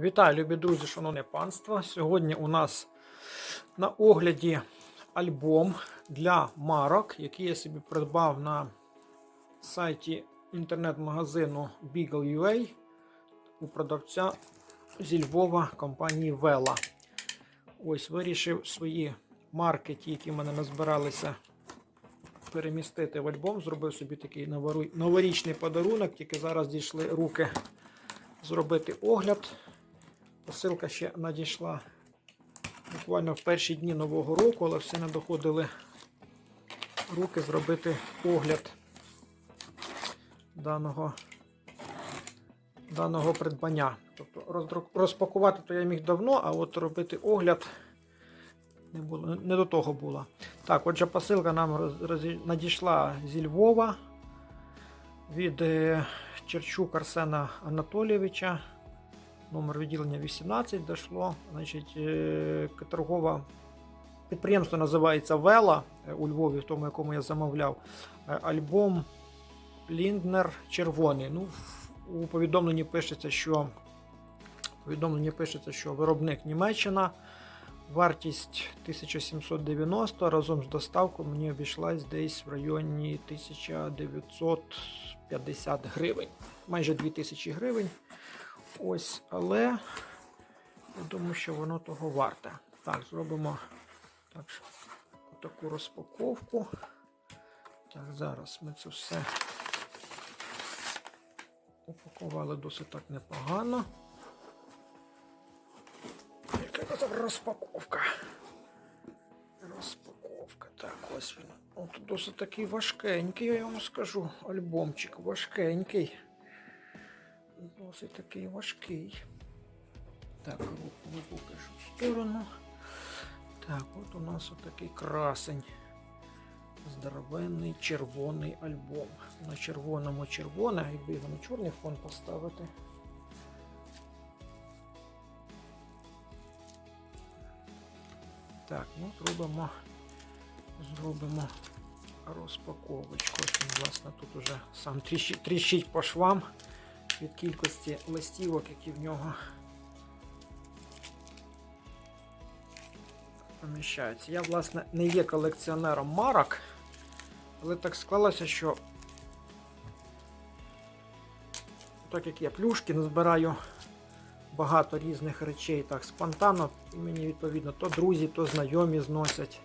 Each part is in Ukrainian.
Вітаю, любі друзі, шановне панство. Сьогодні у нас на огляді альбом для марок, який я собі придбав на сайті інтернет-магазину Beagle.ua у продавця зі Львова компанії Vela. Ось вирішив свої марки, ті, які в мене назбиралися, перемістити в альбом. Зробив собі такий новорічний подарунок, тільки зараз дійшли руки зробити огляд. Посилка ще надійшла буквально в перші дні Нового року, але все не доходили руки зробити огляд даного, даного придбання. Тобто розпакувати то я міг давно, а от робити огляд не, було, не до того було. Так, отже, посилка нам надійшла зі Львова від е, Черчук Арсена Анатолійовича. Номер відділення 18 дійшло. Значить, е, торгова підприємство називається Вела у Львові, в тому, якому я замовляв. Е, Альбом Лінднер Червоний. Ну, у повідомленні пишеться, що повідомленні пишеться, що виробник Німеччина. Вартість 1790 разом з доставкою мені обійшлась десь в районі 1950 гривень. Майже 2000 гривень. Ось, але я думаю, що воно того варте. Так, зробимо так, таку розпаковку. Так, зараз ми це все упакували досить так непогано. Яка це розпаковка? Розпаковка. Так, ось він. О, тут досить такий важкенький, я вам скажу. Альбомчик важкенький. Досить такий важкий. Так, руку покажу в сторону. Так, от у нас отакий красень. Здоровенний червоний альбом. На червоному червоне, якби його на чорний фон поставити. Так, ну зробимо, зробимо розпаковочку. Власне, тут уже сам тріщить, тріщить по швам від кількості листівок, які в нього поміщаються. Я, власне, не є колекціонером марок, але так склалося, що так як я плюшки збираю багато різних речей так спонтанно, і мені відповідно то друзі, то знайомі зносять.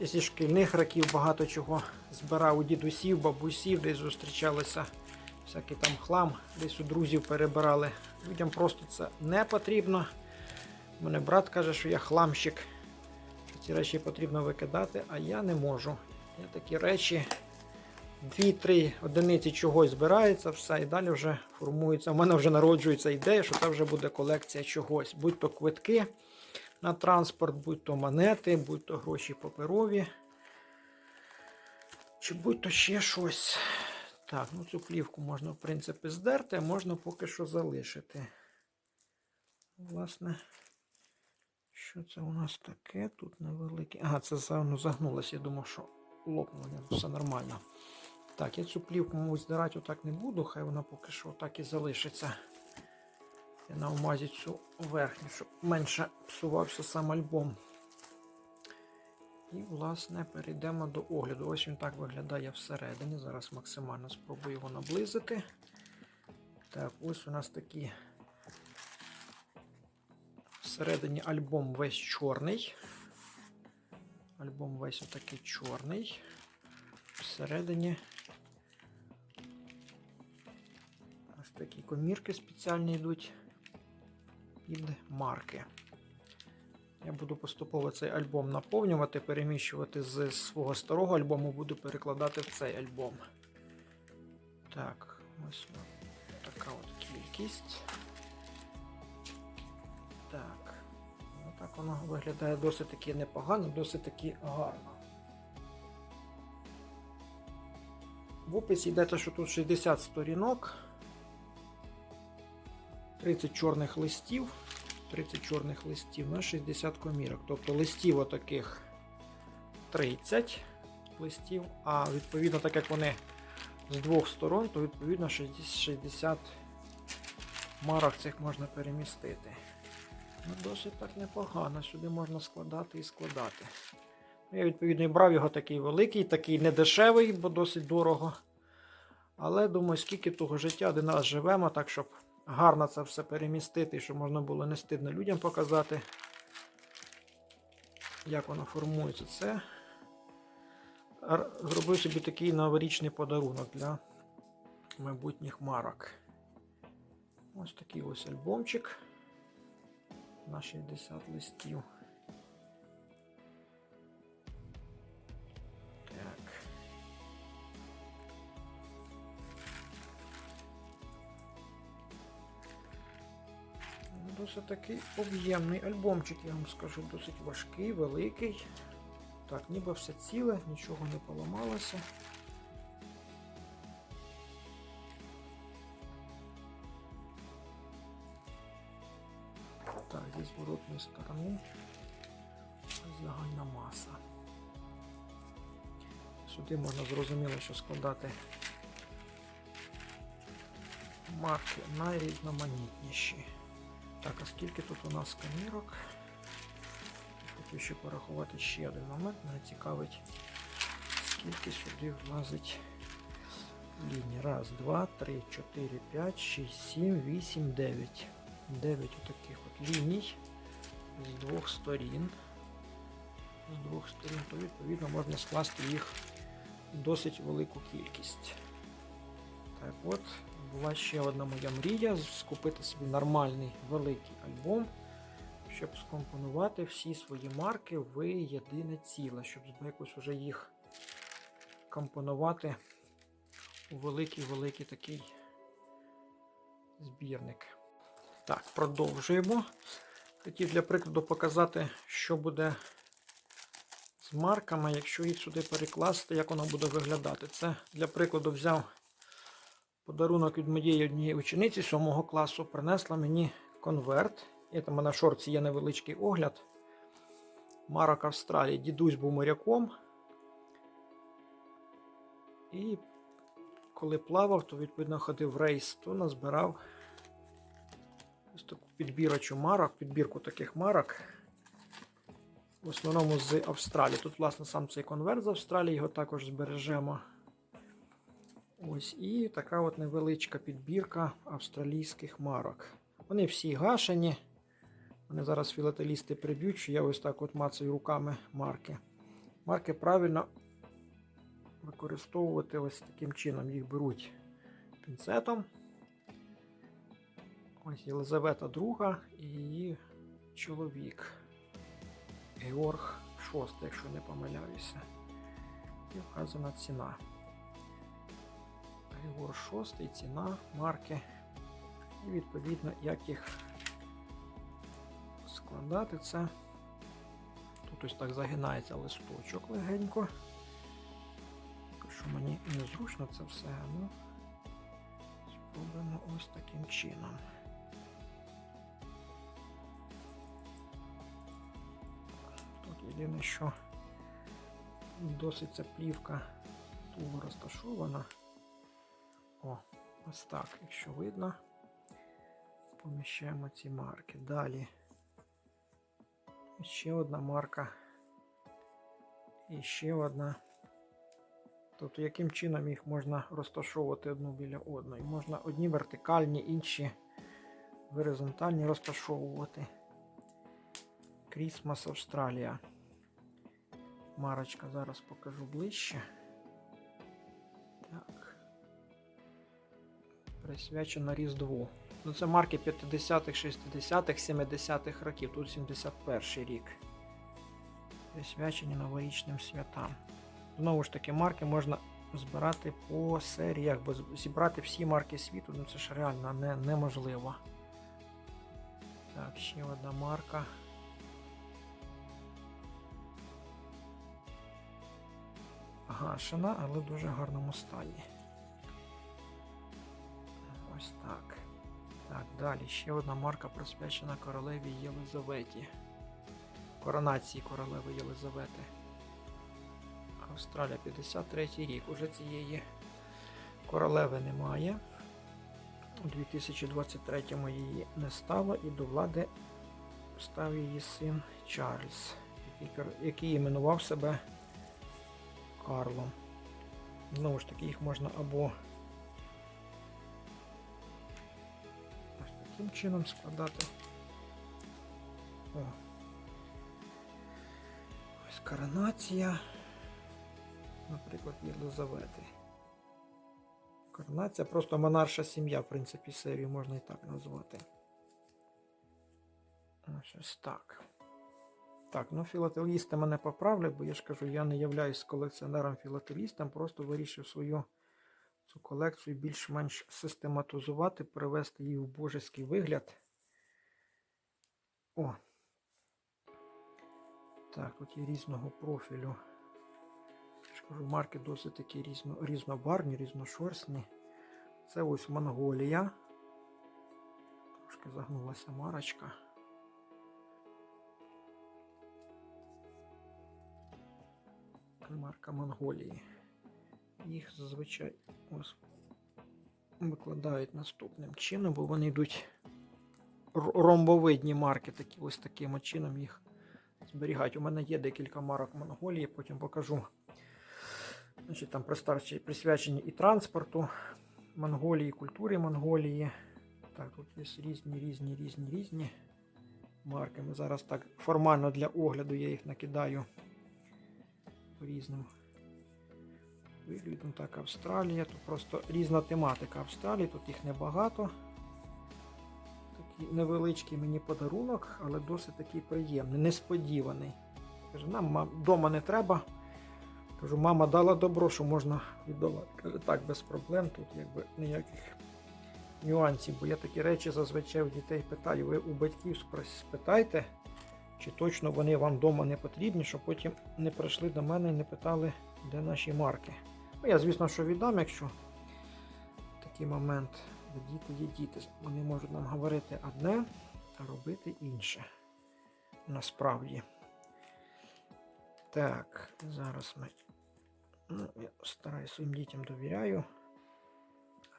Зі шкільних років багато чого збирав у дідусів, бабусів, десь зустрічалися всякий там хлам, десь у друзів перебирали. Людям просто це не потрібно. У мене брат каже, що я хламщик. що Ці речі потрібно викидати, а я не можу. Я такі речі, дві-три одиниці чогось збирається, все, і далі вже формується. У мене вже народжується ідея, що це вже буде колекція чогось. Будь то квитки на транспорт, будь то монети, будь то гроші паперові. Чи будь то ще щось. Так, ну цю плівку можна, в принципі, здерти, а можна поки що залишити. Власне, що це у нас таке? Тут невелике. Ага, це воно загнулося. Я думав, що лопнуло, все нормально. Так, я цю плівку, мабуть, здирати отак не буду, хай вона поки що так і залишиться. Я на цю верхню, щоб менше псувався сам альбом. І, власне, перейдемо до огляду. Ось він так виглядає всередині. Зараз максимально спробую його наблизити. Так, ось у нас такі всередині альбом весь чорний. Альбом весь отакий чорний. Всередині ось такі комірки спеціальні йдуть під марки. Я буду поступово цей альбом наповнювати, переміщувати з свого старого альбому, буду перекладати в цей альбом. Так, ось така от кількість. Так. Ну, так воно виглядає досить таки непогано, досить таки гарно. В описі йде те, що тут 60 сторінок, 30 чорних листів. 30 чорних листів на 60 комірок. Тобто листів отаких 30 листів, а відповідно, так як вони з двох сторон, то відповідно 60 марок цих можна перемістити. Ну, досить так непогано. Сюди можна складати і складати. Ну, Я відповідно і брав його такий великий, такий не дешевий, бо досить дорого. Але думаю, скільки того життя один раз живемо, так щоб гарно це все перемістити, щоб можна було не стидно людям показати, як воно формується. Це зробив собі такий новорічний подарунок для майбутніх марок. Ось такий ось альбомчик на 60 листів. Досить такий об'ємний альбомчик, я вам скажу, досить важкий, великий. Так, ніби все ціле, нічого не поламалося. Так, зі зворотної сторони загальна маса. Сюди можна зрозуміло, що складати марки найрізноманітніші. Так, а скільки тут у нас камірок? Хотів ще порахувати ще один момент. Мене цікавить, скільки сюди влазить ліній. Раз, два, три, чотири, п'ять, шість, сім, вісім, дев'ять. Дев'ять отаких от ліній з двох сторін. З двох сторін, то відповідно можна скласти їх досить велику кількість. Так от, була ще одна моя мрія скупити собі нормальний великий альбом, щоб скомпонувати всі свої марки в єдине ціле, щоб якось вже їх компонувати у великий-великий такий збірник. Так, продовжуємо. Хотів для прикладу показати, що буде з марками, якщо їх сюди перекласти, як воно буде виглядати. Це для прикладу взяв подарунок від моєї однієї учениці 7 класу, принесла мені конверт. І там на шорці є невеличкий огляд. Марок Австралії. Дідусь був моряком. І коли плавав, то відповідно ходив в рейс, то назбирав ось таку підбірочу марок, підбірку таких марок. В основному з Австралії. Тут, власне, сам цей конверт з Австралії, його також збережемо. Ось і така от невеличка підбірка австралійських марок. Вони всі гашені. Вони зараз філателісти приб'ють, що я ось так от мацаю руками марки. Марки правильно використовувати ось таким чином. Їх беруть пінцетом. Ось Єлизавета II і її чоловік. Георг VI, якщо не помиляюся. І вказана ціна. Григор 6, ціна, марки. І відповідно, як їх складати це. Тут ось так загинається листочок легенько. Що мені незручно це все, ну спробуємо ось таким чином. Тут єдине, що досить ця плівка туго розташована. О, ось так, якщо видно, поміщаємо ці марки. Далі ще одна марка. І ще одна. Тобто, яким чином їх можна розташовувати одну біля одної. Можна одні вертикальні, інші горизонтальні розташовувати. Крісмас Австралія. Марочка зараз покажу ближче. Так. Присвячена Різдву. Ну, це марки 50-х, 60-х, 70-х років. Тут 71 рік. Присвячені новорічним святам. Знову ж таки, марки можна збирати по серіях, бо зібрати всі марки світу, ну це ж реально не, неможливо. Так, ще одна марка. Гашена, але в дуже гарному стані. Ось так. Так, далі ще одна марка присвячена королеві Єлизаветі. Коронації королеви Єлизавети. Австралія 53 рік. Уже цієї королеви немає. У 2023-му її не стало і до влади став її син Чарльз, який, іменував себе Карлом. Знову ж таки, їх можна або таким чином складати. О. Ось коронація. Наприклад, Єлизавети. Коронація просто монарша сім'я, в принципі, серію можна і так назвати. Ось ось так. Так, ну філателісти мене поправлять, бо я ж кажу, я не являюсь колекціонером філателістом, просто вирішив свою цю колекцію більш-менш систематизувати, привести її в божеський вигляд. О. Так, от є різного профілю. Кажу, марки досить такі різно, різнобарвні, різношорстні. Це ось Монголія. Трошки загнулася марочка. Марка Монголії. Їх зазвичай викладають наступним чином, бо вони йдуть ромбовидні марки, такі ось таким чином їх зберігають. У мене є декілька марок Монголії, потім покажу. Значить, там присвячені і транспорту Монголії, культурі Монголії. Так, тут є різні, різні, різні, різні марки. Ми зараз так формально для огляду я їх накидаю по різним виглядом. Так, Австралія. Тут просто різна тематика Австралії, тут їх небагато. Такий невеличкий мені подарунок, але досить такий приємний, несподіваний. Каже, нам вдома не треба. Кажу, мама дала добро, що можна віддавати. Каже, так, без проблем, тут якби ніяких нюансів, бо я такі речі зазвичай у дітей питаю. Ви у батьків спитайте, чи точно вони вам вдома не потрібні, щоб потім не прийшли до мене і не питали, де наші марки. Ну, я, звісно, що віддам, якщо такий момент, діти є діти. Вони можуть нам говорити одне, а робити інше. Насправді. Так, зараз ми. Ну, я стараюсь своїм дітям довіряю.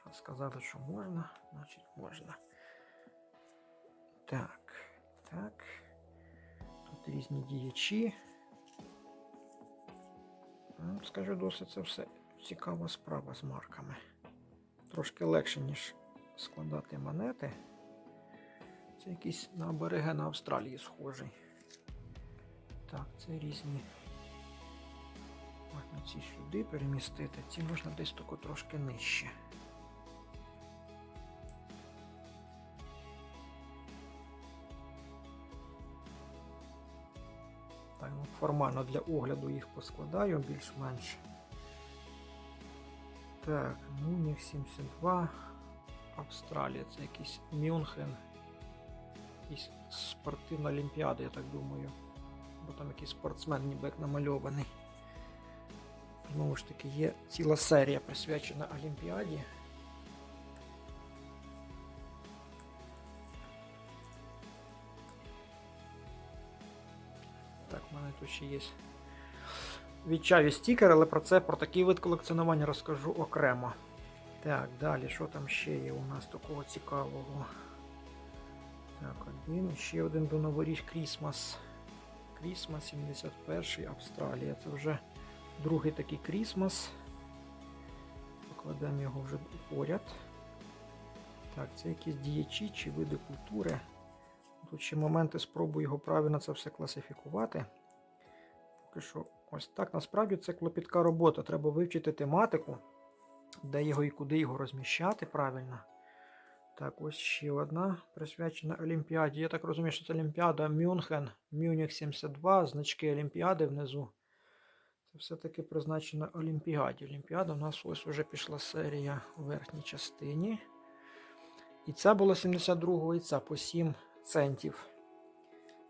Раз сказали, що можна, значить можна. Так, так. Тут різні діячі. Ну, Скажу, досить це все цікава справа з марками. Трошки легше, ніж складати монети. Це якийсь на аборигена Австралії схожий. Так, це різні. Можна ці сюди перемістити, ці можна десь тако трошки нижче. Так, ну, формально для огляду їх поскладаю більш-менш. Так, Мюніх 72. Австралія, це якийсь Мюнхен. Якийсь спортивна олімпіада, я так думаю. Бо там якийсь спортсмен ніби як намальований. Знову ж таки, є ціла серія присвячена Олімпіаді. Так, в мене тут ще є відчаві стікери, але про це, про такий вид колекціонування розкажу окремо. Так, далі, що там ще є у нас такого цікавого? Так, один, ще один до новоріч Крісмас. Крісмас 71 Австралія. Це вже другий такий Крісмас. Покладемо його вже поряд. Так, це якісь діячі чи види культури. Тут ще моменти спробую його правильно це все класифікувати. Поки що, ось так. Насправді це клопітка робота. Треба вивчити тематику, де його і куди його розміщати правильно. Так, ось ще одна присвячена Олімпіаді. Я так розумію, що це Олімпіада Мюнхен, Мюніх 72, значки Олімпіади внизу. Це все-таки призначено Олімпіаді. Олімпіада у нас ось вже пішла серія у верхній частині. І ця була 72-го, і по 7 центів.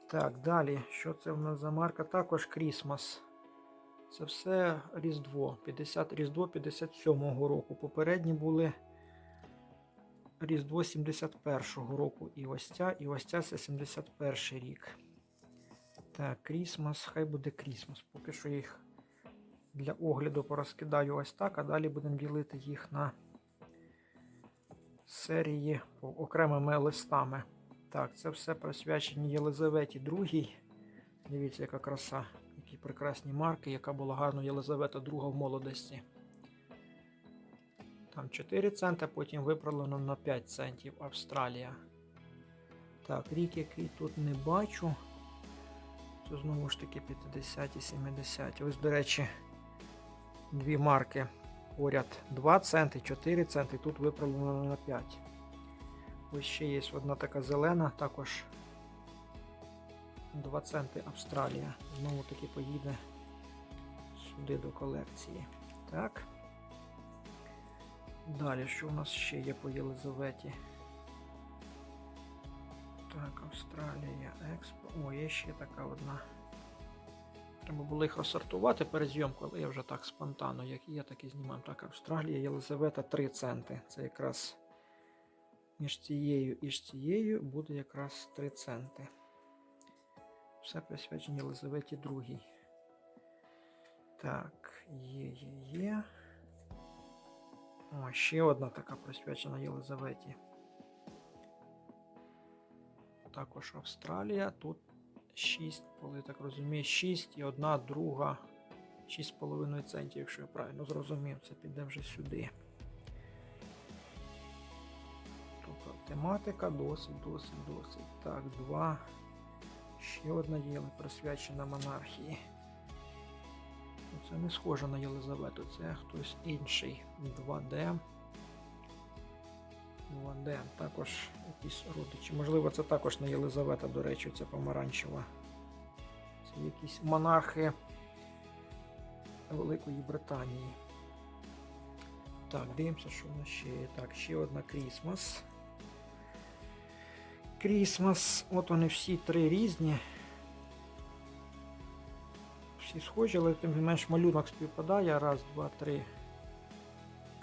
Так, далі, що це в нас за марка? Також Крісмас. Це все Різдво. 50, Різдво 57-го року. Попередні були Різдво 71-го року. І ось ця, і ось ця це 71 рік. Так, Крісмас, хай буде Крісмас. Поки що їх для огляду порозкидаю ось так, а далі будемо ділити їх на серії окремими листами. Так, це все присвячені Єлизаветі II. Дивіться, яка краса, прекрасні марки, яка була гарна Єлизавета II в молодості. Там 4 цента, потім виправлено на 5 центів Австралія. Так, рік, який тут не бачу. Це знову ж таки 50-ті, 70-ті. Ось, до речі, дві марки поряд 2 центи, 4 центи, тут виправлено на 5. Ось ще є одна така зелена, також 2 центи Австралія. Знову таки поїде сюди до колекції. Так. Далі, що у нас ще є по Єлизаветі? Так, Австралія, Експо. О, є ще така одна. Треба було їх розсортувати перед зйомкою, але я вже так спонтанно, як є, так і знімаю. Так, Австралія, Єлизавета 3 центи. Це якраз між цією і ж цією буде якраз 3 центи. Все присвячено Єлизаветі 2. Так, є, є, є. О, ще одна така присвячена Єлизаветі. Також Австралія. Тут 6, коли так розумію, 6 і одна друга 6,5 центів, якщо я правильно зрозумів, це піде вже сюди. Тобто тематика досить, досить, досить. Так, два. Ще одна є присвячена монархії. Це не схоже на Єлизавету, це хтось інший. 2D. 2D. Також якісь родичі. Можливо, це також не Єлизавета, до речі, це помаранчева. Це якісь монархи Великої Британії. Так, дивимося, що в нас ще є. Так, ще одна Крісмас. Крісмас. От вони всі три різні. Всі схожі, але тим не менш малюнок співпадає. Раз, два, три.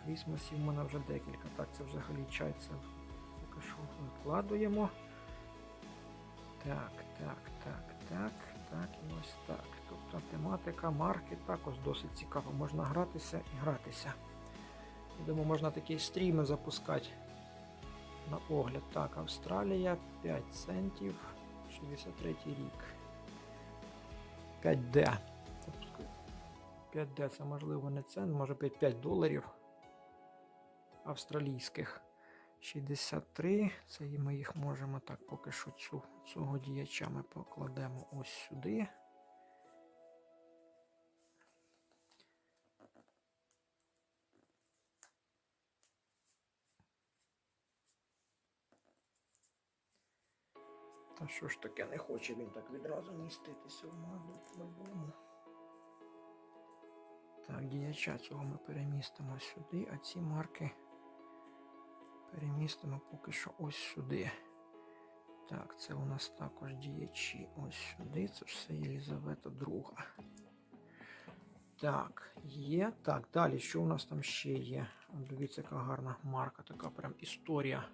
Крісмасів в мене вже декілька. Так, це взагалі чай, це поки що викладуємо. Так, так, так, так, так і ось так. Тобто тематика, марки також досить цікаво. Можна гратися і гратися. Я думаю, можна такі стріми запускати на огляд. Так, Австралія 5 центів, 63 рік. 5D. 5D це можливо не цент, може 5, 5 доларів австралійських. 63. Це і ми їх можемо так поки що цю, цього діяча ми покладемо ось сюди. Та що ж таке не хоче він так відразу міститися в моєму. Так, діяча цього ми перемістимо сюди, а ці марки перемістимо поки що ось сюди. Так, це у нас також діячі ось сюди. Це ж все Єлізавета друга. Так, є. Так, далі, що у нас там ще є? Дивіться, яка гарна марка, така прям історія.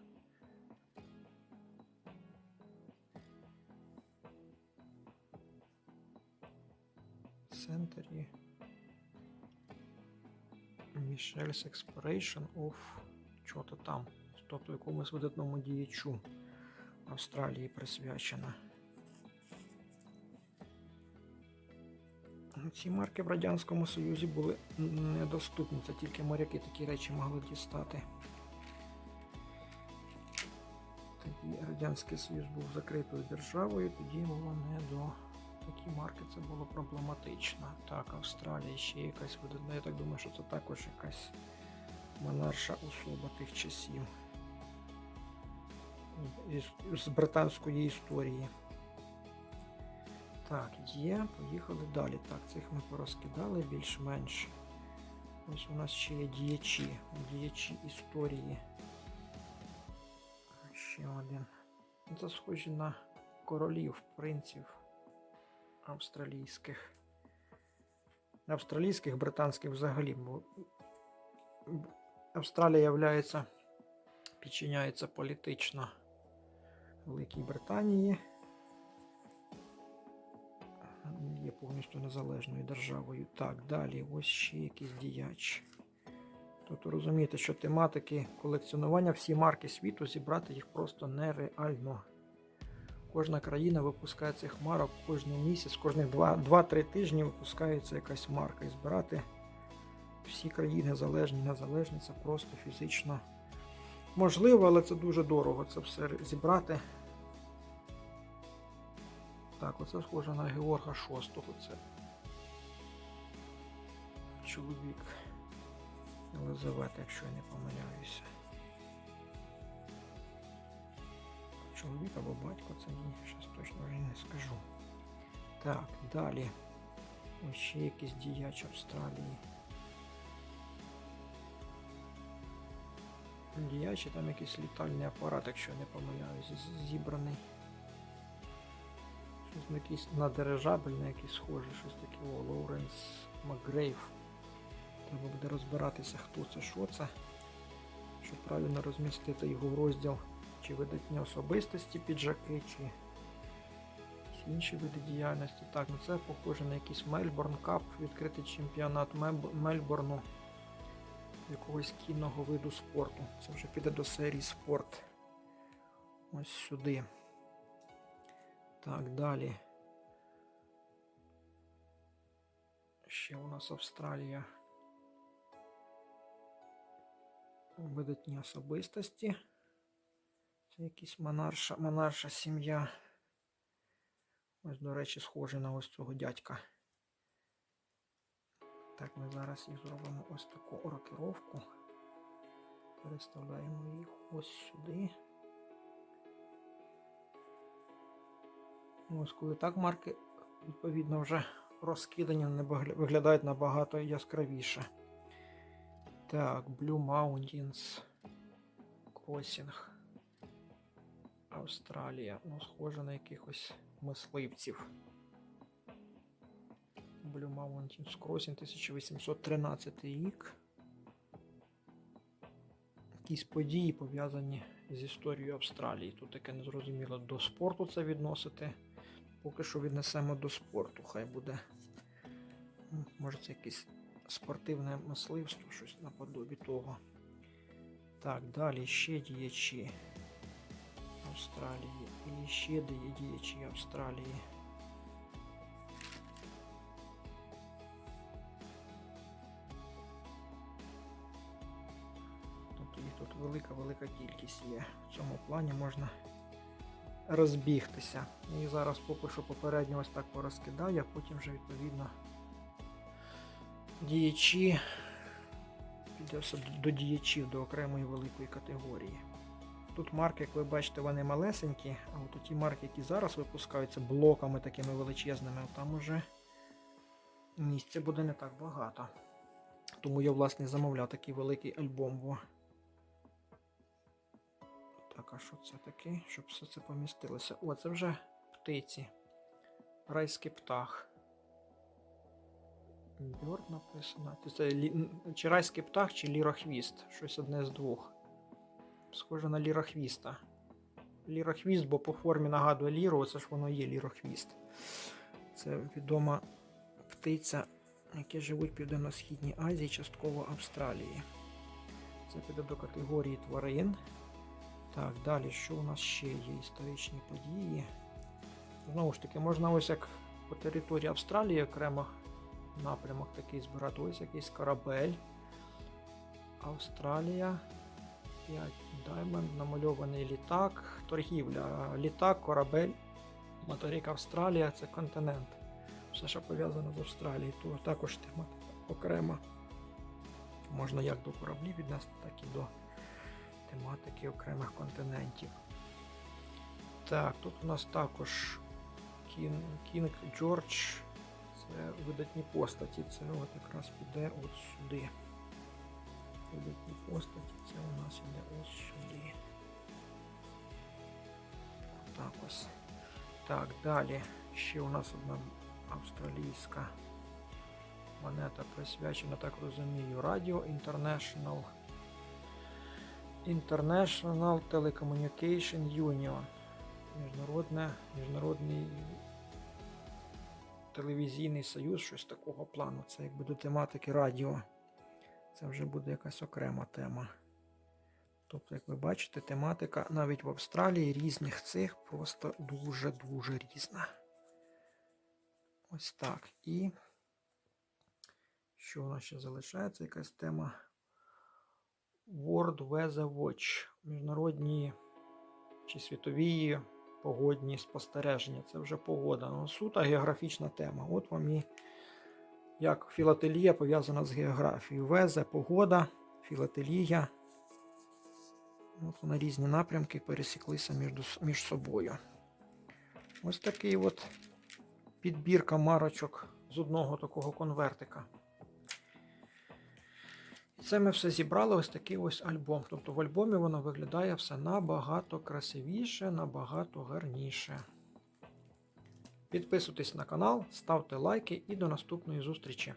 Центрі. Michelle's Exploration of чого-то там. Тобто якомусь видатному діячу Австралії присвячена. Ці марки в Радянському Союзі були недоступні, це тільки моряки такі речі могли дістати. Тоді Радянський Союз був закритою державою, тоді було не до такі марки це було проблематично. Так, Австралія ще якась видатна. Я так думаю, що це також якась монарша особа тих часів. З британської історії. Так, є, поїхали далі. Так, цих ми порозкидали більш-менш. Ось у нас ще є діячі. Діячі історії. Ще один. Це схожі на королів, принців австралійських. Австралійських, британських взагалі. Бо Австралія являється, підчиняється політично Великій Британії. Є повністю незалежною державою. Так, далі ось ще якийсь діяч. Тобто розумієте, що тематики колекціонування, всі марки світу зібрати їх просто нереально. Кожна країна випускає цих марок кожен місяць, кожних 2-3 тижні випускається якась марка. І збирати всі країни залежні, незалежні, це просто фізично можливо, але це дуже дорого це все зібрати. Так, оце схоже на Георга VI. Це чоловік Єлизавети, якщо я не помиляюся. Чоловік або батько це ні, зараз точно вже не скажу. Так, далі. Ось ще якийсь діяч Австралії. Діячі там якийсь літальний апарат, якщо я не помиляюсь, зібраний. Щось на якийсь на дирижабельний якийсь схожий, щось таке. О, Лоуренс Макгрейв. Треба буде розбиратися, хто це, що це. Щоб правильно розмістити його в розділ чи видатні особистості піджаки, чи інші види діяльності. Так, ну це похоже на якийсь Мельбурн Кап, відкритий чемпіонат Мельбурну якогось кінного виду спорту. Це вже піде до серії спорт. Ось сюди. Так, далі. Ще у нас Австралія. Видатні особистості. Це якась монарша, монарша сім'я. Ось, до речі, схоже на ось цього дядька. Так, ми зараз їх зробимо ось таку рокировку. Переставляємо їх ось сюди. Ось коли так марки відповідно вже розкидані, вони виглядають набагато яскравіше. Так, Blue Mountains Crossing. Австралія. Ну, схоже на якихось мисливців. Blue Mountains Crossing 1813 рік. Якісь події пов'язані з історією Австралії. Тут таке незрозуміло до спорту це відносити. Поки що віднесемо до спорту. Хай буде. Може це якесь спортивне мисливство, щось наподобі того. Так, далі ще діячі Австралії. І ще діє- діячі Австралії. Тобто їх тут велика-велика кількість є. В цьому плані можна розбігтися. І зараз поки що попередньо ось так порозкидаю, а потім вже відповідно діячі піде до діячів, до окремої великої категорії. Тут марки, як ви бачите, вони малесенькі, а от ті марки, які зараз випускаються блоками такими величезними, там уже місця буде не так багато. Тому я, власне, замовляв такий великий альбом. Во. Так, а що це таке? Щоб все це помістилося. О, це вже птиці. Райський птах. Бьорд написано. Це, це чи райський птах, чи лірохвіст. Щось одне з двох. Схоже на лірохвіста. Лірохвіст, бо по формі нагадує ліру, це ж воно є лірохвіст. Це відома птиця, які живуть в Південно-Східній Азії, частково Австралії. Це піде до категорії тварин. Так, далі, що у нас ще є історичні події? Знову ж таки, можна ось як по території Австралії окремо напрямок такий збирати. Ось якийсь корабель. Австралія. 5 Diamond, намальований літак, торгівля. Літак, корабель, материк Австралія це континент. Все, що пов'язано з Австралією, то також тематика окрема. Можна як до кораблів віднести, так і до тематики окремих континентів. Так, тут у нас також Кін, Кінг Джордж. Це видатні постаті. Це от якраз піде от сюди. Видатні постаті, це у нас іде ось сюди. Так ось. Так, далі. Ще у нас одна австралійська монета присвячена, так розумію, Радіо International. International Telecommunication Union. Міжнародне, міжнародний телевізійний союз, щось такого плану. Це якби до тематики радіо. Це вже буде якась окрема тема. Тобто, як ви бачите, тематика навіть в Австралії різних цих просто дуже-дуже різна. Ось так. І що у нас ще залишається? Якась тема World Weather Watch. Міжнародні чи світові погодні спостереження. Це вже погода. Ну, суто географічна тема. От вам і як філателія пов'язана з географією. Везе, погода, філателія. От вони різні напрямки пересіклися між, між собою. Ось такий от підбірка марочок з одного такого конвертика. Це ми все зібрали ось такий ось альбом. Тобто в альбомі воно виглядає все набагато красивіше, набагато гарніше. Підписуйтесь на канал, ставте лайки і до наступної зустрічі.